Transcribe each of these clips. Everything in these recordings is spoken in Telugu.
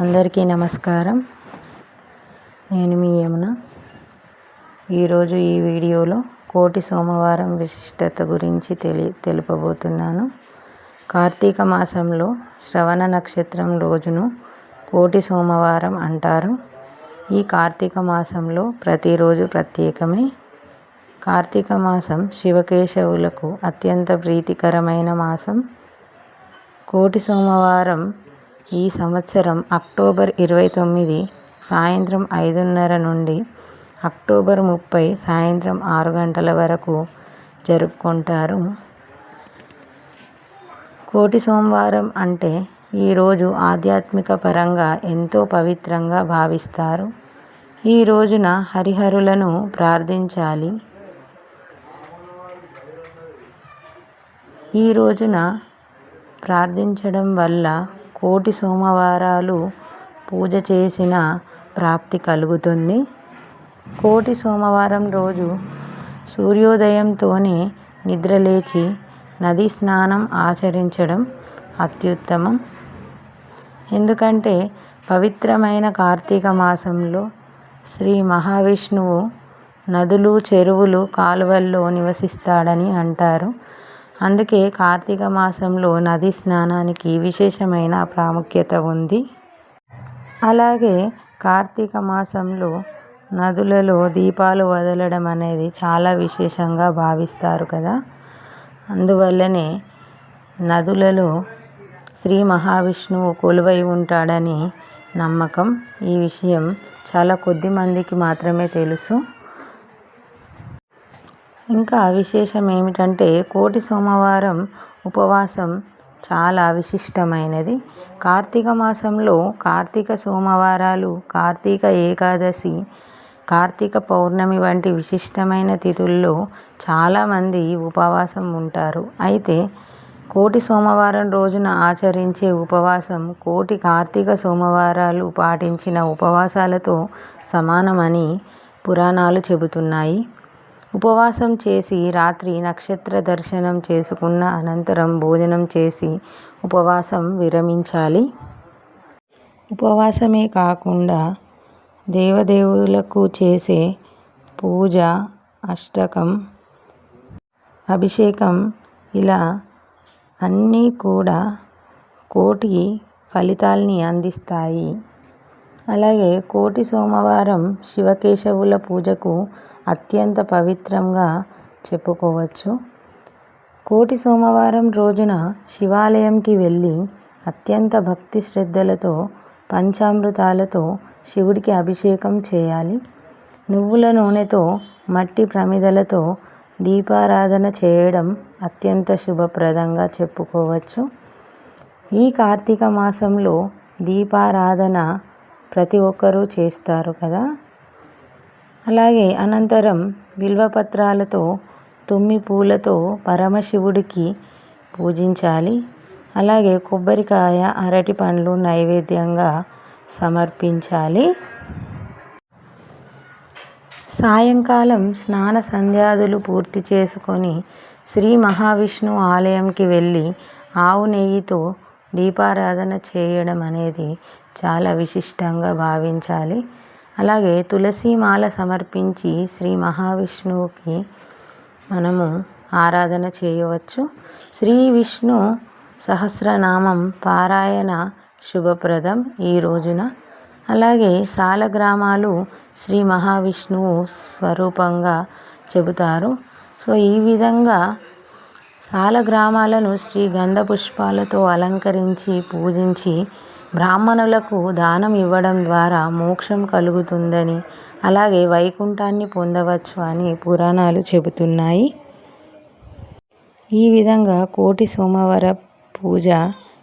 అందరికీ నమస్కారం. నేను మీ యమున. ఈరోజు ఈ వీడియోలో కోటి సోమవారం విశిష్టత గురించి తెలి తెలుపబోతున్నాను. కార్తీక మాసంలో శ్రవణ నక్షత్రం రోజును కోటి సోమవారం అంటారు. ఈ కార్తీక మాసంలో ప్రతిరోజు ప్రత్యేకమే. కార్తీక మాసం శివకేశవులకు అత్యంత ప్రీతికరమైన మాసం. కోటి సోమవారం ఈ సంవత్సరం అక్టోబర్ ఇరవై తొమ్మిది సాయంత్రం ఐదున్నర నుండి అక్టోబర్ ముప్పై సాయంత్రం ఆరు గంటల వరకు జరుపుకుంటారు. కోటి సోమవారం అంటే ఈరోజు ఆధ్యాత్మిక పరంగా ఎంతో పవిత్రంగా భావిస్తారు. ఈ రోజున హరిహరులను ప్రార్థించాలి. ఈ రోజున ప్రార్థించడం వల్ల కోటి సోమవారాలు పూజ చేసిన ప్రాప్తి కలుగుతుంది. కోటి సోమవారం రోజు సూర్యోదయంతోనే నిద్రలేచి నది స్నానం ఆచరించడం అత్యుత్తమం. ఎందుకంటే పవిత్రమైన కార్తీక మాసంలో శ్రీ మహావిష్ణువు నదులు చెరువులు కాలువల్లో నివసిస్తాడని అంటారు. అందుకే కార్తీక మాసంలో నది స్నానానికి విశేషమైన ప్రాముఖ్యత ఉంది. అలాగే కార్తీక మాసంలో నదులలో దీపాలు వదలడం అనేది చాలా విశేషంగా భావిస్తారు కదా. అందువల్లనే నదులలో శ్రీ మహావిష్ణువు కొలువై ఉంటాడని నమ్మకం. ఈ విషయం చాలా కొద్ది మందికి మాత్రమే తెలుసు. ఇంకా విశేషం ఏమిటంటే కోటి సోమవారం ఉపవాసం చాలా విశిష్టమైనది. కార్తీక మాసంలో కార్తీక సోమవారాలు కార్తీక ఏకాదశి కార్తీక పౌర్ణమి వంటి విశిష్టమైన తిథుల్లో చాలామంది ఉపవాసం ఉంటారు. అయితే కోటి సోమవారం రోజున ఆచరించే ఉపవాసం కోటి కార్తీక సోమవారాలు పాటించిన ఉపవాసాలతో సమానమని పురాణాలు చెబుతున్నాయి. ఉపవాసం చేసి రాత్రి నక్షత్ర దర్శనం చేసుకున్న అనంతరం భోజనం చేసి ఉపవాసం విరమించాలి. ఉపవాసమే కాకుండా దేవదేవులకు చేసే పూజ అష్టకం అభిషేకం ఇలా అన్నీ కూడా కోటి ఫలితాల్ని అందిస్తాయి. అలాగే కోటి సోమవారం శివకేశవుల పూజకు అత్యంత పవిత్రంగా చెప్పుకోవచ్చు. కోటి సోమవారం రోజున శివాలయంకి వెళ్ళి అత్యంత భక్తి శ్రద్ధలతో పంచామృతాలతో శివుడికి అభిషేకం చేయాలి. నువ్వుల నూనెతో మట్టి ప్రమిదలతో దీపారాధన చేయడం అత్యంత శుభప్రదంగా చెప్పుకోవచ్చు. ఈ కార్తీక మాసంలో దీపారాధన ప్రతి ఒక్కరూ చేస్తారు కదా? అలాగే అనంతరం బిల్వపత్రాలతో తుమ్మి పూలతో పరమశివుడికి పూజించాలి. అలాగే కొబ్బరికాయ అరటి పండ్లు నైవేద్యంగా సమర్పించాలి. సాయంకాలం స్నాన సంధ్యాదులు పూర్తి చేసుకొని శ్రీ మహావిష్ణు ఆలయంకి వెళ్ళి ఆవు నెయ్యితో దీపారాధన చేయడం అనేది చాలా విశిష్టంగా భావించాలి. అలాగే తులసి మాల సమర్పించి శ్రీ మహావిష్ణువుకి మనము ఆరాధన చేయవచ్చు. శ్రీ విష్ణు సహస్రనామం పారాయణ శుభప్రదం ఈ రోజున. అలాగే సాలగ్రామాలు శ్రీ మహావిష్ణువు స్వరూపంగా చెబుతారు. సో ఈ విధంగా సాలగ్రామాలను శ్రీ గంధ పుష్పాలతో అలంకరించి పూజించి బ్రాహ్మణులకు దానం ఇవ్వడం ద్వారా మోక్షం కలుగుతుందని అలాగే వైకుంఠాన్ని పొందవచ్చు అని పురాణాలు చెబుతున్నాయి. ఈ విధంగా కోటి సోమవార పూజ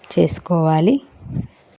చేసుకోవాలి.